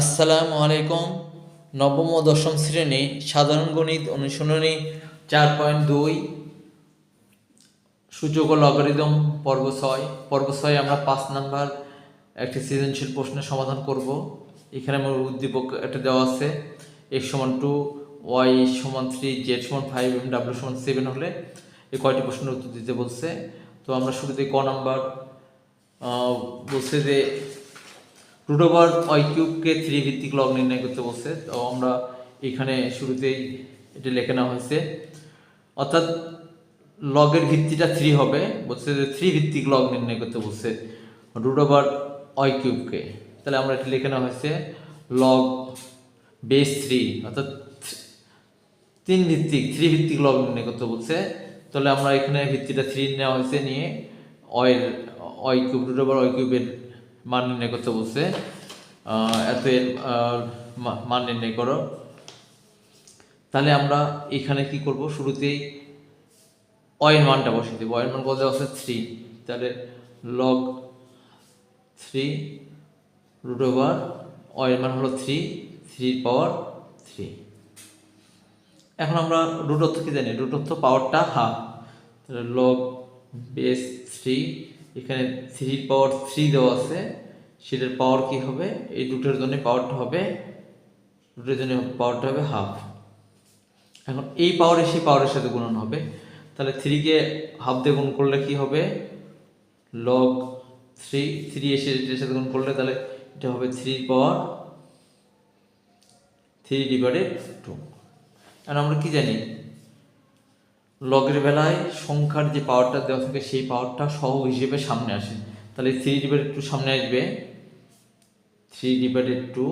আসসালামু আলাইকুম। নবম ও দশম শ্রেণি সাধারণ গণিত অনুশীলনী চার পয়েন্ট দুই, সূচক ও লগারিদম পর্ব ছয়। পর্ব ছয় আমরা পাঁচ নাম্বার একটি সৃজনশীল প্রশ্নের সমাধান করব। এখানে আমার উদ্দীপক একটা দেওয়া আছে এক্স সমান টু ওয়াই সমান থ্রি জেড সমান ফাইভ এবং ডাব্লিউ সমান সেভেন হলে এই কয়টি প্রশ্নের উত্তর দিতে বলছে। তো আমরা শুরুতে ক নাম্বার বলছে যে রুট ওভার ওয়াই কিউবকে থ্রি ভিত্তিক লগ নির্ণয় করতে বলছে। তো আমরা এখানে শুরুতেই এটা লিখে নেওয়া হয়েছে। অর্থাৎ লগের ভিত্তিটা থ্রি হবে, বলছে যে থ্রি ভিত্তিক লগ নির্ণয় করতে বলছে রুট ওভার ওয়াই কিউবকে। তাহলে আমরা এটা লিখে নেওয়া হয়েছে লগ বেস থ্রি অর্থাৎ তিন ভিত্তিক থ্রি ভিত্তিক লগ নির্ণয় করতে বলছে। তাহলে আমরা এখানে ভিত্তিটা থ্রি নেওয়া হয়েছে নিয়ে অয়ের অয় কিউব রুট ওভার কিউবের মান নির্ণয় করতে বলছে। এত এর মান নির্ণয় করো। তাহলে আমরা এখানে কি করব? শুরুতেই অয়ের মানটা বসিয়ে দেবো। অয়ের মান বলতে আছে থ্রি তাহলে লগ থ্রি রুট ওভার অয়ের মান হলো থ্রি থ্রি পাওয়ার থ্রি এখন আমরা রুট অর্থ কি জানি? রুট অর্থ পাওয়ারটা হাফ তাহলে লগ বেস থ্রি এখানে থ্রি পাওয়ার থ্রি দেওয়া আছে। সেটার পাওয়ার কি হবে? এই দুটোর জন্য পাওয়ারটা হবে রুটের জন্য পাওয়ারটা হবে হাফ এখন এই পাওয়ারের সেই পাওয়ারের সাথে গুণন হবে। তাহলে থ্রিকে হাফ দিয়ে গুণ করলে কি হবে? লগ থ্রি থ্রি এসে এটার সাথে গুণ করলে তাহলে এটা হবে three power three divided two আর আমরা কি জানি? লগের বেলায় সংখ্যার যে পাওয়ারটা দেওয়া থাকে, সেই পাওয়ারটা সহ হিসেবে সামনে আসে। তাহলে থ্রি ডিভাইডেড টু সামনে আসবে। Three divided two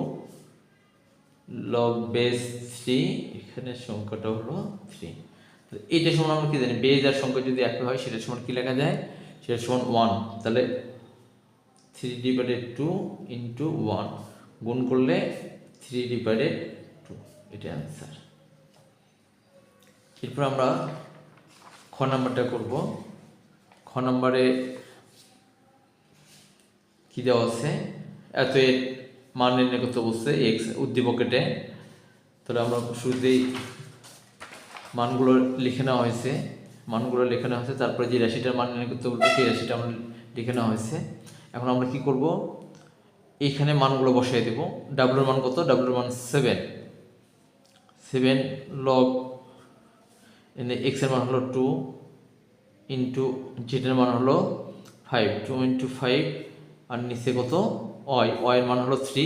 log base three এখানে সংখ্যাটা হলো থ্রি এইটা সমান আমরা কি জানি? বেজ আর সংখ্যা যদি একই হয় সেটা সমান কি লেখা যায়? সেটা সমান ওয়ান তাহলে three divided two into one গুণ করলে থ্রি ডিভাইডেড টু এটা অ্যান্সার এরপর আমরা খ নাম্বারটা করব। খ নাম্বারে কি দেওয়া আছে? এত এর মান নির্ণয় করতে বলছে এক্স উদ্দীপকেটে। তাহলে আমরা শুরুতেই মানগুলো লিখে নেওয়া হয়েছে। মানগুলো লিখে নেওয়া হয়েছে, তারপরে যে রাশিটার মান নির্ণয় করতে বলতে সেই রাশিটা আমরা লিখে নেওয়া হয়েছে। এখন আমরা কি করব? এইখানে মানগুলো বসিয়ে দেব। ডাব্লুর মান কত? ডাব্লুর মান সেভেন সেভেন লগ এনে এক্সের মান হলো টু ইন্টু জেডের মান হলো ফাইভ টু ইন্টু ফাইভ আর নিচে কত? অয় অয়ের মান হলো থ্রি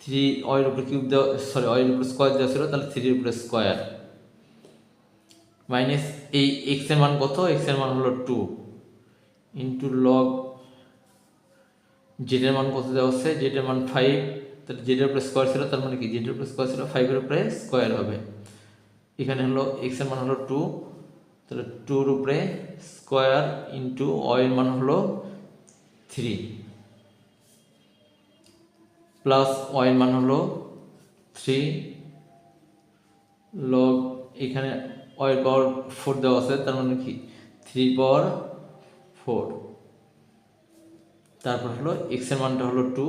থ্রি অয়ের উপরে কিউব দেওয়া সরি অয়ের উপরে স্কোয়ার দেওয়া ছিল, তাহলে থ্রির উপরে স্কোয়ার মাইনাস এই এক্সের মান কত? এক্সের মান হলো টু ইন্টু লগ জেডের মান কত দেওয়া হচ্ছে? জেডের মান ফাইভ তাহলে জেডের উপরে স্কোয়ার ছিল, তার মানে কি? জেডের উপরে স্কোয়ার ছিল ফাইভের উপরে স্কোয়ার হবে। এখানে হলো এক্সের মান হলো টু তাহলে টুর উপরে স্কোয়ার ইন্টু ওয়ের মান হলো থ্রি প্লাস ওয়ের মান হলো থ্রি লগ এখানে ওয়ের পাওয়ার ফোর দেওয়া আছে, তার মানে কি? থ্রি পাওয়ার ফোর তারপর হলো এক্সের মানটা হলো টু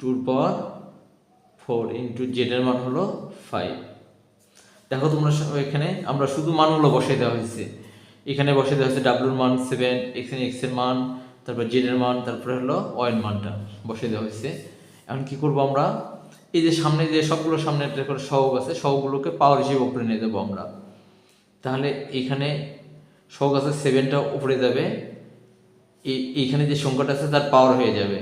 টুর পাওয়ার ফোর ইন্টু জেডের মান হলো ফাইভ দেখো তোমরা এখানে আমরা শুধু মানগুলো বসিয়ে দেওয়া হয়েছে। এখানে বসিয়ে দেওয়া হয়েছে ডাব্লুর মান সেভেন এখানে এক্সের মান, তারপর জেড এর মান, তারপরে হলো ওয়ের মানটা বসিয়ে দেওয়া হয়েছে। এখন কি করব আমরা? এই যে সামনে যে সবগুলো সামনে একটা করে সহগ আছে সহগুলোকে পাওয়ার হিসেবে উপরে নিয়ে দেবো আমরা। তাহলে এখানে সহগ আছে সেভেনটা উপরে যাবে। এই- এইখানে যে সংখ্যাটা আছে, তার পাওয়ার হয়ে যাবে।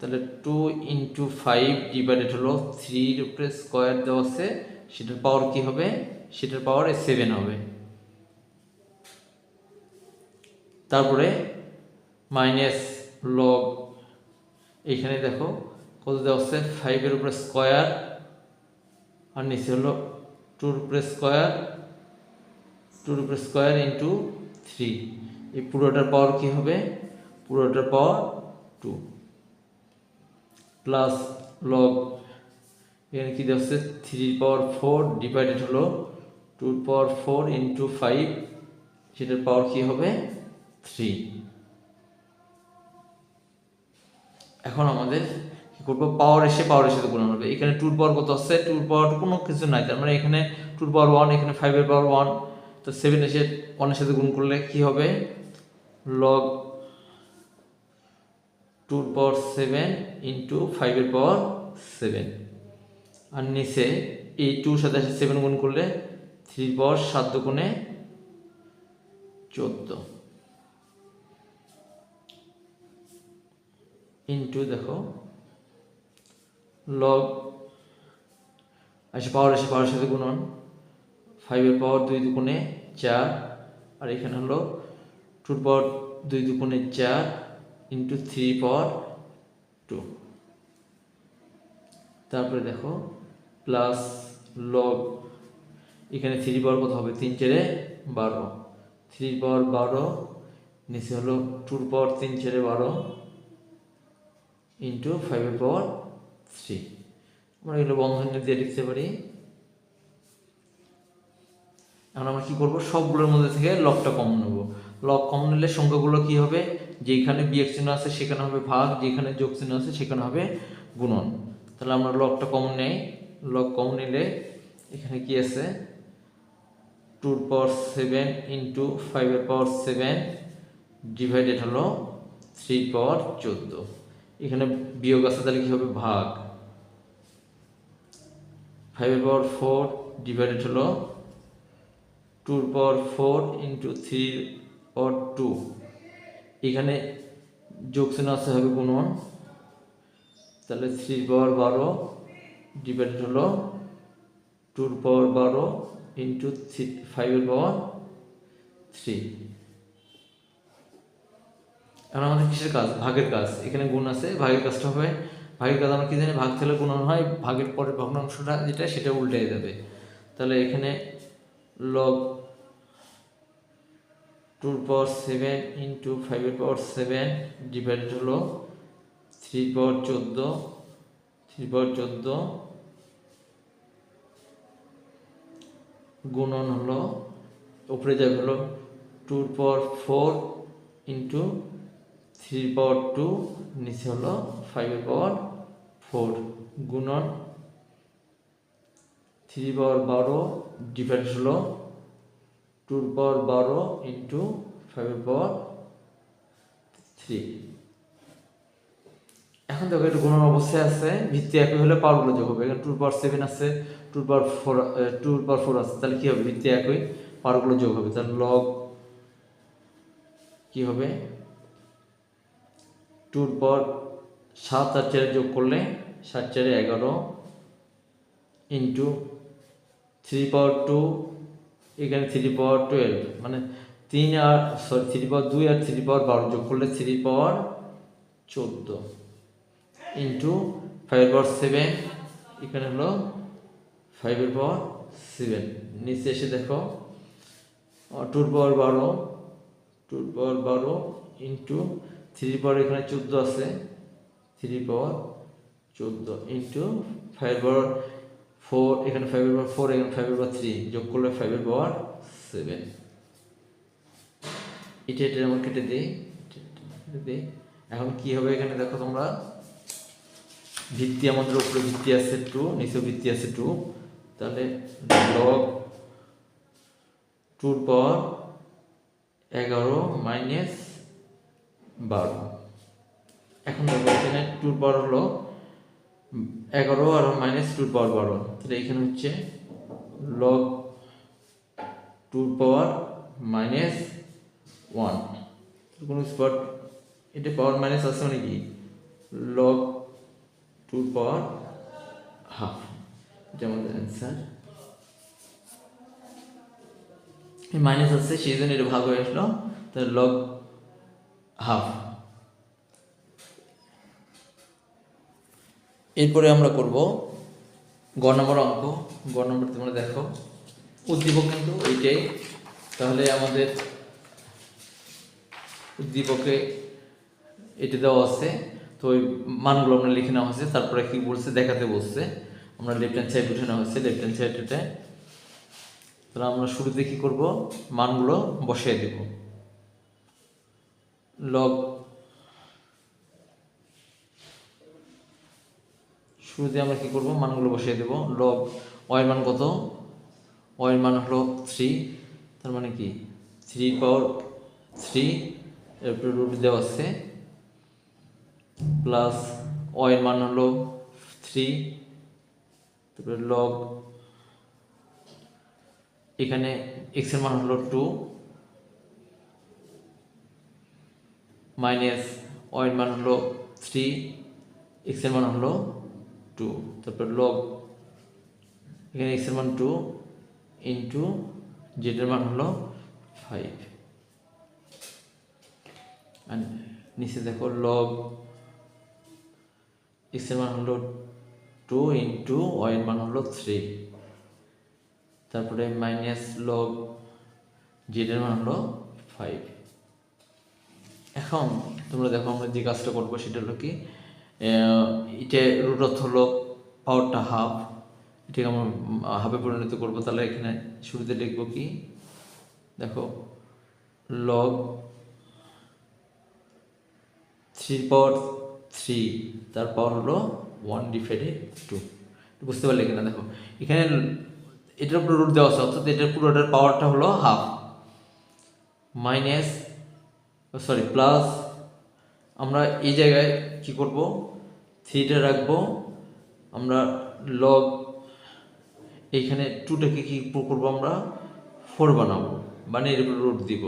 তাহলে টু ইন্টু ফাইভ ডিভাইডেড হলো থ্রির উপরে স্কোয়ার দেওয়া আছে, সেটার পাওয়ার কি হবে? সেটার পাওয়ার সেভেন হবে। তারপরে মাইনাস লগ এইখানে দেখো কত দেওয়া হচ্ছে? ফাইভের উপরে স্কোয়ার আর নিচে হলো টুর উপরে স্কোয়ার টুর উপরে স্কোয়ার ইন্টু থ্রি এই পুরোটার পাওয়ার কি হবে? পুরোটার পাওয়ার টু প্লাস লগ এখানে কী দেওয়া হচ্ছে? থ্রি পাওয়ার ফোর ডিভাইডেড হলো two power four into five সেটার পাওয়ার কি হবে? থ্রি এখন আমাদের কি করব? পাওয়ার এসে পাওয়ারের সাথে গুণন হবে। এখানে টুর পাওয়ার কত আছে? টুর পাওয়ার কোনো কিছু নাই। তার মানে এখানে টুর পাওয়ার ওয়ান এখানে ফাইভের পাওয়ার ওয়ান তো সেভেন এসে ওয়ানের সাথে গুণ করলে কি হবে? লগ টুর পাওয়ার সেভেন ইন্টু ফাইভের পাওয়ার সেভেন আর নিচে এই টুর সাথে সেভেন গুণ করলে থ্রি পাওয়ার সাত গুণে চোদ্দ। ইন্টু দেখো লগ আসে পাওয়ার এসে পাওয়ারের সাথে গুণন। ফাইভের পাওয়ার দুই দুগুণে চার, আর এখানে হলো টুর পাওয়ার দুই দুগুণে চার ইন্টু থ্রি পাওয়ার টু তারপরে দেখো প্লাস লগ এখানে থ্রি পাওয়ার কত হবে, তিন চারে বারো। থ্রি পাওয়ার বারো, নিচে হলো টুর পাওয়ার তিন চারে বারো ইন্টু ফাইভের পাওয়ার থ্রি আমরা এগুলো বন্ধনী দিয়ে লিখতে পারি। এখন আমরা কী করব? সবগুলোর মধ্যে থেকে লকটা কম নেব। লক কম নিলে সংখ্যাগুলো কী হবে? যেখানে বিয়োগ চিহ্ন আছে সেখানে হবে ভাগ যেখানে যোগ চিহ্ন আছে সেখানে হবে গুণন। তাহলে আমরা লকটা কম নেই। লক কম নিলে এখানে কি আছে? টুর পাওয়ার সেভেন ইন্টু ফাইভের পাওয়ার সেভেন ডিভাইডেড হলো থ্রি পাওয়ার চোদ্দ। এখানে বিয়োগ আছে তাহলে কি হবে? ভাগ। ফাইভের পাওয়ার ফোর ডিভাইডেড হলো টুর power four into three power two এখানে যোগ চিহ্ন আছে হবে গুণন। তাহলে থ্রি পাওয়ার বারো ডিভাইডেড হলো টুর পাওয়ার বারো ইন্টু থ্রি ফাইভের পাওয়ার থ্রি এখন আমাদের কিসের কাজ? ভাগের কাজ। এখানে গুণ আছে, ভাগের কাজটা হবে, ভাগের কাজ আমরা কি জানি? ভাগ থেকে গুণন হয়, ভাগের পরে ভগ্নাংশটা যেটা, সেটা উল্টে যাবে তাহলে এখানে লগ টুর পাওয়ার সেভেন ইন্টু ফাইভের পাওয়ার সেভেন ডিভাইডেড হলো থ্রি পাওয়ার চোদ্দ থ্রি পাওয়ার চোদ্দ গুণন হলো উপরে যাবে হলো টুর power four into three power two নিচে হলো ফাইভের পাওয়ার ফোর গুণন থ্রি পাওয়ার বারো ডিভাইড হলো টুর পাওয়ার বারো ইন্টু ফাইভের পাওয়ার থ্রি এখন দেখো এটা গুণন অবস্থায় আছে, ভিত্তি একই হলে পাওয়ারগুলো যোগ হবে। এখানে টুর পাওয়ার সেভেন আছে টুর পাওয়ার ফোর টুর পাওয়ার ফোর আছে, তাহলে কী হবে? ভিত্তি একই পাওয়ারগুলো যোগ হবে। তাহলে লগ কি হবে? টুর পর সাত আর চারে যোগ করলে সাত চারে এগারো ইন্টু থ্রি পাওয়ার টু এখানে থ্রি পাওয়ার টুয়েলভ মানে তিন আর সরি থ্রি পাওয়ার দুই আর থ্রি পাওয়ার বারো যোগ করলে থ্রি পাওয়ার চোদ্দ ইন্টু ফাইভ পাওয়ার সেভেন এখানে হলো ফাইভের পাওয়ার সেভেন নিচে এসে দেখো টুর পাওয়ার বারো টুর পাওয়ার বারো ইন্টু থ্রি পাওয়ার এখানে চোদ্দ আছে। থ্রি পাওয়ার চোদ্দ ইন্টু ফাইভ পাওয়ার ফোর এখানে ফাইভের পাওয়ার ফোর এখানে ফাইভের পাওয়ার থ্রি যোগ করলে ফাইভের পাওয়ার সেভেন এটা এটা আমরা কেটে দিই দিই এখন কি হবে এখানে দেখো তোমরা? ভিত্তি আমাদের উপরে ভিত্তি আছে টু নিচে ভিত্তি আছে টু তাহলে লগ টুর পাওয়ার এগারো মাইনাস বারো। এখন দেখো এখানে টুর পাওয়ার হলো এগারো আর মাইনাস টুর পাওয়ার বারো। তাহলে এখানে হচ্ছে লগ টুর পাওয়ার মাইনাস ওয়ান কোনো স্পট এটা পাওয়ার মাইনাস আছে মানে কি? লগ টুর পাওয়ার হাফ এটা আমাদের অ্যান্সার মাইনাস আছে সেই জন্য এটা ভাগ হয়ে আসলো, তাহলে লগ হাফ এরপরে আমরা করব গ নম্বর অঙ্ক। গ নম্বর তোমরা দেখো। উদ্দীপক কিন্তু এইটাই। তাহলে আমাদের উদ্দীপকে এটা দেওয়া আছে। তো ওই মানগুলো আমরা লিখে নেওয়া হয়েছে, তারপরে কি বলছে, দেখাতে বলছে। আমরা লেফট হ্যান্ড সাইড উঠে নেওয়া হয়েছে, লেফট হ্যান্ড সাইড উঠে তাহলে আমরা শুরুতে কি করব? মানগুলো বসিয়ে দেব। লগ শুরুতে আমরা কি করব? মানগুলো বসিয়ে দেব। লব ওয়ের মান কত? ওয়ের মান হলো থ্রি, তার মানে কি? থ্রি পাওয়ার থ্রি, এরপরে রুট দেওয়া আছে, প্লাস ওয়ের মান হলো থ্রি তারপরে লগ এখানে এক্সের মান হলো টু মাইনাস ওয়ের মান হলো থ্রি এক্সের মান হলো টু তারপর লগ এখানে এক্সের মান টু ইন্টু জেড এর মান হলো ফাইভ নিচে দেখো লগ এক্সের মান হলো টু ইন্টু ওয়াই এর মান হলো থ্রি তারপরে মাইনাস লগ জেড এর মান হলো ফাইভ এখন তোমরা দেখো আমরা যে কাজটা করব সেটা হলো কি এটা রুট অর্থ হলো পাওয়ারটা হাফ এটাকে আমরা হাফে পরিণত করব। তাহলে এখানে শুরুতে লিখব কি, দেখো লগ থ্রি পাওয়ার থ্রি তার পাওয়ার হলো ওয়ান ডিভাইডেড টু বুঝতে পারলে কিনা দেখো। এখানে এটার উপরে রুট দেওয়া আছে, অর্থাৎ এটার পুরোটার পাওয়ারটা হলো হাফ মাইনাস সরি প্লাস আমরা এই জায়গায় কি করব? থ্রিটা রাখব। আমরা লগ এইখানে টুটাকে কি করব আমরা? ফোর বানাবো। মানে এর উপরে রুট দিব।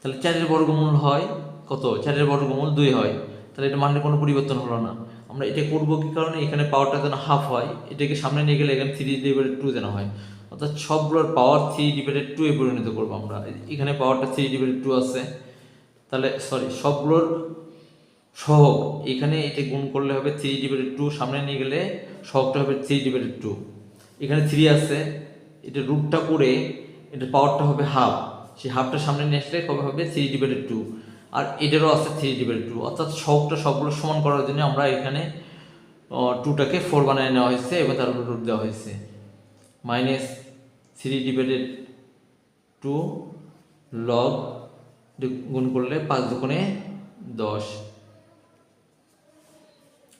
তাহলে চারের বর্গমূল হয় কত? চারের বর্গমূল দুই হয়। তাহলে এটা মানের কোনো পরিবর্তন হলো না। আমরা এটা করব কি কারণে? এখানে পাওয়ারটা যেন হাফ হয়, এটাকে সামনে নিয়ে গেলে এখানে থ্রি ডিভাইডেড টু যেন হয়। অর্থাৎ সবগুলোর পাওয়ার থ্রি ডিভাইডেড টু এ পরিণত করব আমরা। এখানে পাওয়ারটা থ্রি ডিভাইডেড টু আছে। তাহলে সরি সবগুলোর সহগ, এখানে এটা গুণ করলে হবে থ্রি ডিভাইডেড টু সামনে নিয়ে গেলে সহগটা হবে থ্রি ডিভাইডেড টু এখানে থ্রি আছে, এটা রুটটা করে, এটা পাওয়ারটা হবে হাফ সেই হাফটা সামনে নিয়ে আসলে কবে হবে? থ্রি ডিভাইডেড টু আর এটারও আছে থ্রি ডিভাইডেড টু অর্থাৎ সহগটা সবগুলো সমান করার জন্য আমরা এখানে টুটাকে ফোর বানিয়ে নেওয়া হয়েছে এবং তার উপর রুট দেওয়া হয়েছে। Minus three divided two log গুণ করলে পাঁচ দুগুণে দশ।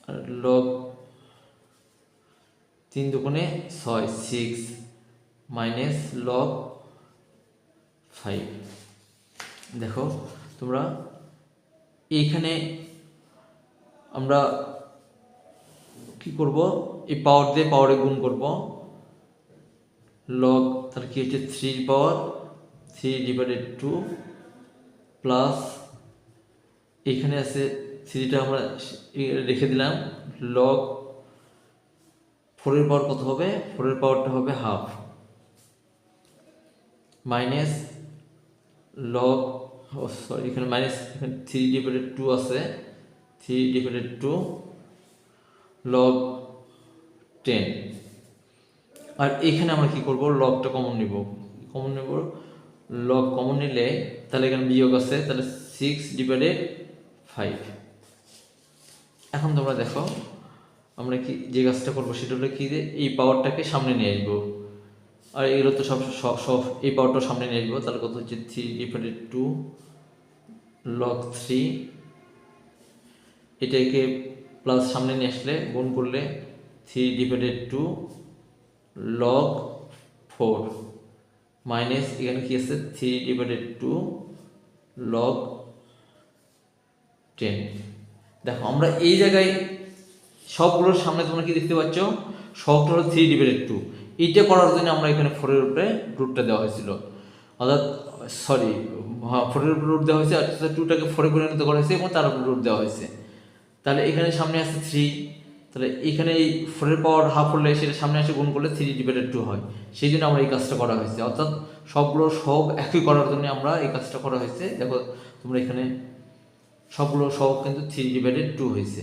আর লগ তিন দুগুণে ছয় সিক্স মাইনাস লগ ফাইভ দেখো তোমরা এইখানে আমরা কি করব? এই পাওয়ার দিয়ে পাওয়ারে গুণ করব। লগ তার কি হচ্ছে? Three power three divided two plus এখানে আছে থ্রিটা আমরা রেখে দিলাম। লগ ফোরের পাওয়ার কত হবে? ফোরের পাওয়ারটা হবে হাফ মাইনাস লগ সরি এখানে মাইনাস এখানে থ্রি ডিভাইডেড টু আছে। Three divided two log ten আর এখানে আমরা কি করব? লগটা কমন নিব। কমন নেব লগ কমন নিলে তাহলে এখানে বিয়োগ আছে, তাহলে সিক্স ডিভাইডেড ফাইভ এখন তোমরা দেখো, আমরা কি যে কাজটা করব সেটা হলো কি যে এই পাওয়ারটাকে সামনে নিয়ে আসব। আর এগুলো তো সব সব এই পাওয়ারটা সামনে নিয়ে আসব। তাহলে কত হচ্ছে? Three divided two log three এটাকে প্লাস সামনে নিয়ে আসলে গুণ করলে three divided two log four minus এখানে কি আছে? Three divided two log ten দেখো, আমরা এই জায়গায় সবগুলোর সামনে তোমরা কি দেখতে পাচ্ছ? সবটা হলো থ্রি ডিভাইডেড টু এইটা করার জন্য আমরা এখানে ফোরের উপরে রুটটা দেওয়া হয়েছিল। অর্থাৎ সরি ফোরের উপরে রুট দেওয়া হয়েছে অর্থাৎ টুটাকে ফোরে পরিণত করা হয়েছে এবং তার উপরে রুট দেওয়া হয়েছে। তাহলে এখানে সামনে আছে থ্রি তাহলে এখানে এই ফোরের পাওয়ার হাফ হলে সেটা সামনে এসে গুণ করলে থ্রি ডিভাইডেড টু হয়। সেই জন্য আমরা এই কাজটা করা হয়েছে। অর্থাৎ সবগুলো সব একই করার জন্য আমরা এই কাজটা করা হয়েছে। দেখো, তোমরা এখানে সবগুলো সব কিন্তু থ্রি ডিভাইডেড টু হয়েছে।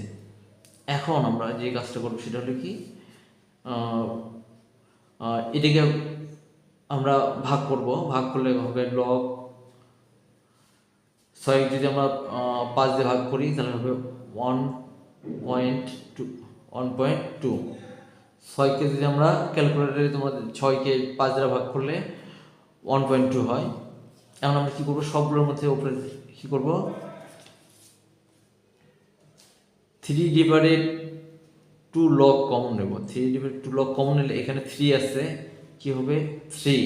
এখন আমরা যে কাজটা করব সেটা হলো কি এটাকে আমরা ভাগ করব। ভাগ করলে হবে লগ ছয় যদি আমরা পাঁচ দিয়ে ভাগ করি, তাহলে হবে one point two one point two ছয়কে যদি আমরা ক্যালকুলেটারে তোমার ছয়কে পাঁচ দ্বারা ভাগ করলে ওয়ান পয়েন্ট টু হয়। এখন আমরা কী করব? সবগুলোর মধ্যে ওপরে কী করব? Three divided two log common নেব three divided two log common নিলে এখানে থ্রি আছে, কি হবে? থ্রি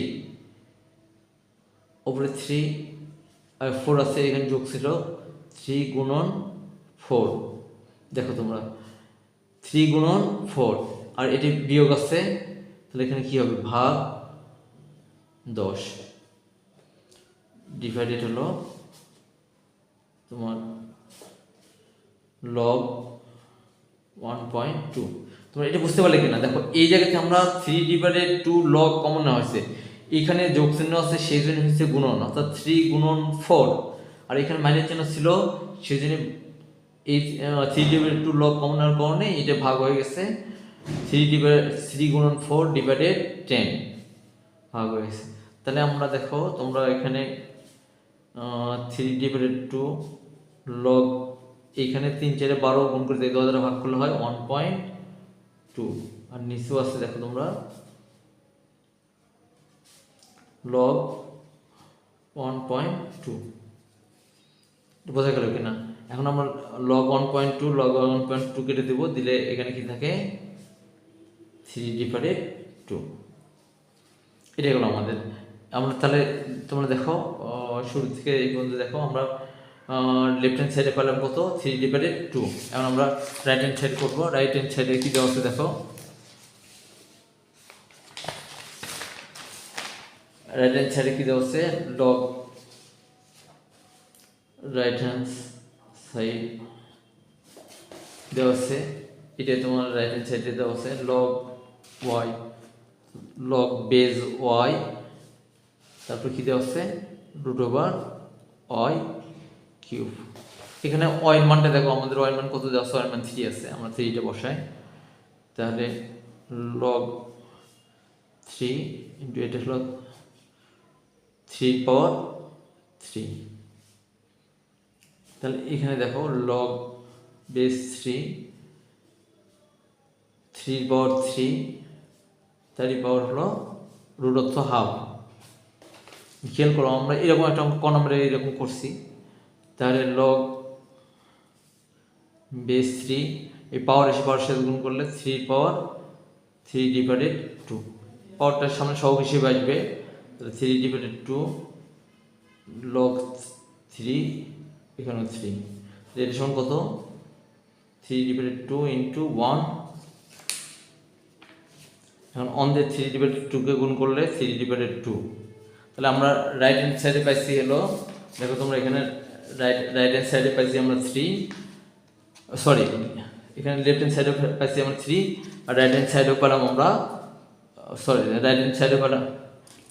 ওপরে থ্রি আর ফোর আছে, এখানে যোগ ছিল থ্রি গুণন ফোর দেখো তোমরা থ্রি গুণন ফোর আর এটি বিয়োগ আছে, তাহলে এখানে কি হবে? ভাগ দশ। ডিভাইডেড হলো তোমার লগ ওয়ান পয়েন্ট টু তোমরা এটা বুঝতে পারলে কিনা? দেখো, এই জায়গাতে আমরা three divided two log common নেওয়া হয়েছে। এখানে যোগ চিহ্ন আছে, সেই জন্য হচ্ছে গুণন, অর্থাৎ থ্রি গুণন ফোর আর এখানে মাইনাস চিহ্ন ছিল, সেই জন্য এই three divided two log common নেওয়ার কারণে এটা ভাগ হয়ে গেছে। থ্রি ডিভাইড থ্রি গুণন ফোর ডিভাইডেড টেন ভাগ হয়ে গেছে। তাহলে আমরা দেখো, তোমরা এখানে থ্রি ডিভাইডেড টু লগ এইখানে তিন, চারে বারো গুণ করে দিয়ে দ্বারা ভাগ করলে হয় ওয়ান পয়েন্ট টু আর নিচেও আছে, দেখো তোমরা। লগ ওয়ান পয়েন্ট টু বোঝা গেল কিনা? এখন আমরা log one point two log one point two কেটে দেবো, দিলে এখানে কি থাকে? থ্রি ডিভাইডেড টু এটাই হলো আমাদের। আমরা তাহলে তোমরা দেখো শুরু থেকে এই পর্যন্ত দেখো, আমরা লেফট হ্যান্ড সাইডে পেলাম কত? থ্রি ডিভাইডেড টু এখন আমরা রাইট হ্যান্ড সাইড করব। রাইট হ্যান্ড সাইডে কি দেওয়া আছে দেখো? রাইট হ্যান্ড সাইডে কি দেওয়া আছে? লগ রাইট হ্যান্ড সাইড দেওয়া আছে। এটা তোমার রাইট হ্যান্ড সাইডে দেওয়া আছে। Log y log base y তারপর কি দেওয়া আছে? Root over y cube. এখানে ওয়াই মানটা দেখো, আমাদের ওয়াই মান কত দেওয়া ওয়াই মান থ্রি আছে, আমরা থ্রিটা বসাই। তাহলে লগ থ্রি ইন্টু এটা হলো থ্রি পাওয়ার থ্রি তাহলে এখানে দেখো log base three three power three তারই পাওয়ার হলো রুট অর্থ হাফ খেয়াল করো, আমরা এরকম একটা ক নম্বরে এরকম করছি। তাহলে লগ বেস থ্রি এই পাওয়ার এসে পাওয়ার সাথে গুণ করলে three power three divided two পাওয়ারটার সামনে সহগ হিসেবে আসবে, তাহলে three divided two log three এখানে থ্রি এটা সমান কত? Three divided two into one এখন অন দিয়ে থ্রি ডিভাইডেড টুকে গুণ করলে থ্রি ডিভাইডেড টু তাহলে আমরা রাইট হ্যান্ড সাইডে পাইছি হলো দেখো তোমরা এখানে রাইট রাইট হ্যান্ড সাইডে পাইছি আমরা থ্রি সরি এখানে লেফট হ্যান্ড সাইডে পাইছি আমরা থ্রি আর রাইট হ্যান্ড সাইডেও পেলাম আমরা সরি রাইট হ্যান্ড সাইডে পেলাম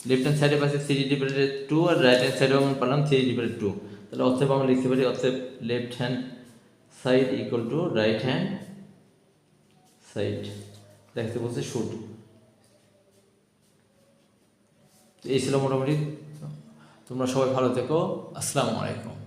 লেফট হ্যান্ড সাইডে পাইছি থ্রি ডিভাইডেড টু আর রাইট হ্যান্ড সাইডেও আমরা পেলাম থ্রি ডিভাইডেড টু তাহলে অতএব আমরা লিখতে পারি অতএব left hand side equal to right hand side দেখতে বলছে শুড এই ছিল মোটামুটি তোমরা সবাই ভালো থেকো আসসালামু আলাইকুম